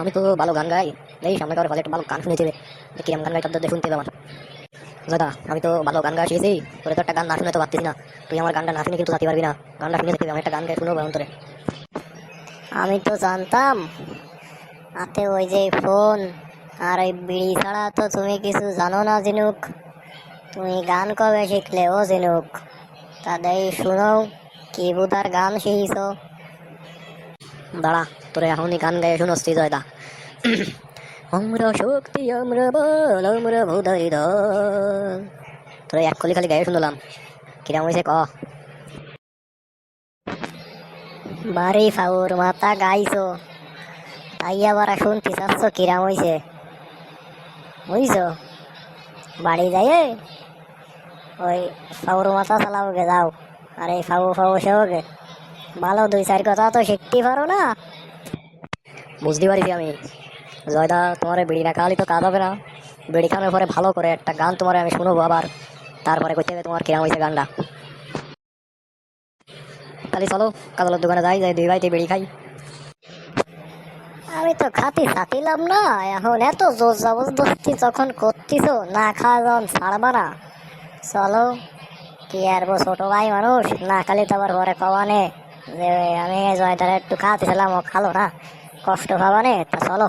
আমি তো ভালো গান গাই। এই সামনে কারও ভালো একটা ভালো গান শুনেছি কিরম গান গাই শুনতে আমার দাদা আমি তো ভালো গান গাই শিখেছি তোরে তো একটা গান না শুনে তো পারতিস না। তুই আমার গানটা না শুনে কিন্তু পারবি না। গানটা শুনে আমি একটা গান গাই, শুনব অন্তরে আমি তো জানতাম, হাতে ওই যে ফোন, আর ওই বিড়ি ছাড়া তো তুমি কিছু জানো না জিনুক তুমি গান কবে শিখলে ও জিনুক তাদের শুনো, কি বুধার গান শিখিছ? দাঁড়া তোরে এখনই গান গায়ে শুনছি জয়দা আমরা শক্তি আমরা বল আমরা ভূদাই দল তোরে এক কলি খালি গায়ে শুনলাম কিরাম হয়েছে ক বাড়ি ফাউর মাথা গাইছো তাই আবার শুনতে চাচ্ছ কিরাম হইছে বুঝছ বাড়ি যাই ওই ফাউর মাথা চালাওগে যাও আর ফাউ ফাউ সেওগে ভালো দুই চার কথা তো শিখতে পারো না বুঝতে পারিছি আমি। জয়দা, তোমার বিড়ি না খালি তো কাজ হবে না। বিড়ি খানোর পরে ভালো করে একটা গান তোমার আমি শুনব আবার। তারপরে করতে হবে তোমার কিরাম হয়েছে গানটা। তাহলে চলো কাজলের দোকানে যাই যাই দুই ভাইতে বিড়ি খাই। আমি তো খাতি থাকিলাম না, এখন এত জোর জবরদস্তি যখন করতিছো, না খাওয়া যখন ছাড়বা না। চলো, কি আর বো ছোট ভাই মানুষ, না খালি তো আবার ঘরে কবানে যে আমি জয়দারে একটু খাওয়াতেছিলাম ও খালো না। কষ্ট পাবানে তা চলো।